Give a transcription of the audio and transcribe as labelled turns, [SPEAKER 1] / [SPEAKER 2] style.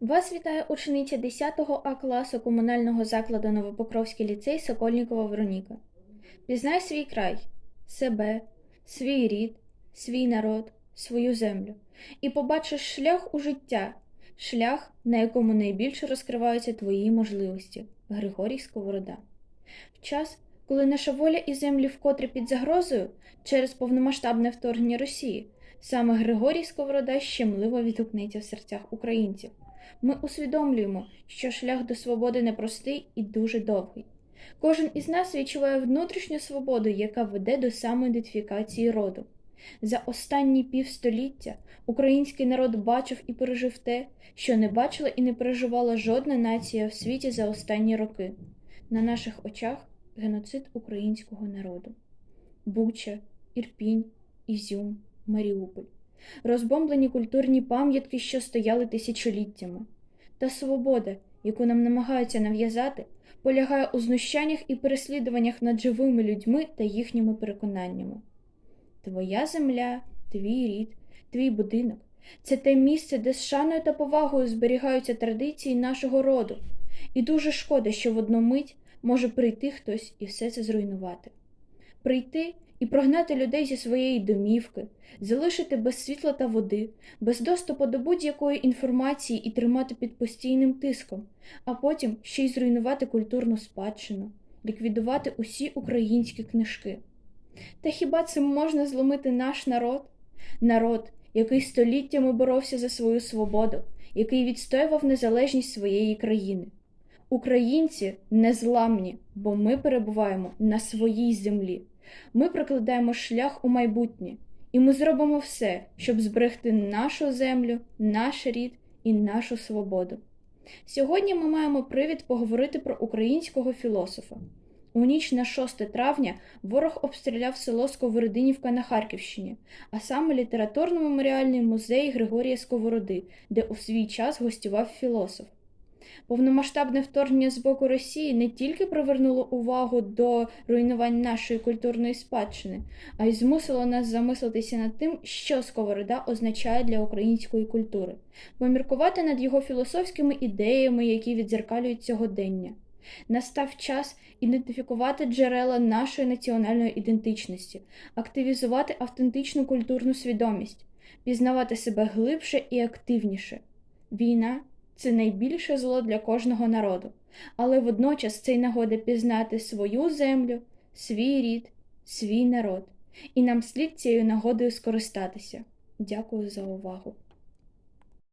[SPEAKER 1] Вас вітає учениця 10 А класу комунального закладу Новопокровський ліцей Сокольнікова Вероніка. Пізнай свій край, себе, свій рід, свій народ, свою землю, і побачиш шлях у життя, шлях, на якому найбільше розкриваються твої можливості. Григорій Сковорода. В час, коли наша воля і землі вкотре під загрозою через повномасштабне вторгнення Росії, саме Григорій Сковорода щемливо відгукнеться в серцях українців. Ми усвідомлюємо, що шлях до свободи непростий і дуже довгий. Кожен із нас відчуває внутрішню свободу, яка веде до самоідентифікації роду. За останні півстоліття український народ бачив і пережив те, що не бачила і не переживала жодна нація в світі за останні роки. На наших очах геноцид українського народу. Буча, Ірпінь, Ізюм, Маріуполь розбомблені культурні пам'ятки, що стояли тисячоліттями. Та свобода, яку нам намагаються нав'язати, полягає у знущаннях і переслідуваннях над живими людьми та їхніми переконаннями. Твоя земля, твій рід, твій будинок це те місце, де з шаною та повагою зберігаються традиції нашого роду, і дуже шкода, що в одну мить може прийти хтось і все це зруйнувати. Прийти і прогнати людей зі своєї домівки, залишити без світла та води, без доступу до будь-якої інформації і тримати під постійним тиском, а потім ще й зруйнувати культурну спадщину, ліквідувати усі українські книжки. Та хіба цим можна зломити наш народ? Народ, який століттями боровся за свою свободу, який відстоював незалежність своєї країни. Українці незламні, бо ми перебуваємо на своїй землі. Ми прокладаємо шлях у майбутнє, і ми зробимо все, щоб зберегти нашу землю, наш рід і нашу свободу. Сьогодні ми маємо привід поговорити про українського філософа. У ніч на 6 травня ворог обстріляв село Сковородинівка на Харківщині, а саме літературно-меморіальний музей Григорія Сковороди, де у свій час гостював філософ. Повномасштабне вторгнення з боку Росії не тільки привернуло увагу до руйнувань нашої культурної спадщини, а й змусило нас замислитися над тим, що Сковорода означає для української культури, поміркувати над його філософськими ідеями, які відзеркалюють сьогодення. Настав час ідентифікувати джерела нашої національної ідентичності, активізувати автентичну культурну свідомість, пізнавати себе глибше і активніше. Війна це найбільше зло для кожного народу, але водночас це й нагода пізнати свою землю, свій рід, свій народ, і нам слід цією нагодою скористатися. Дякую за увагу.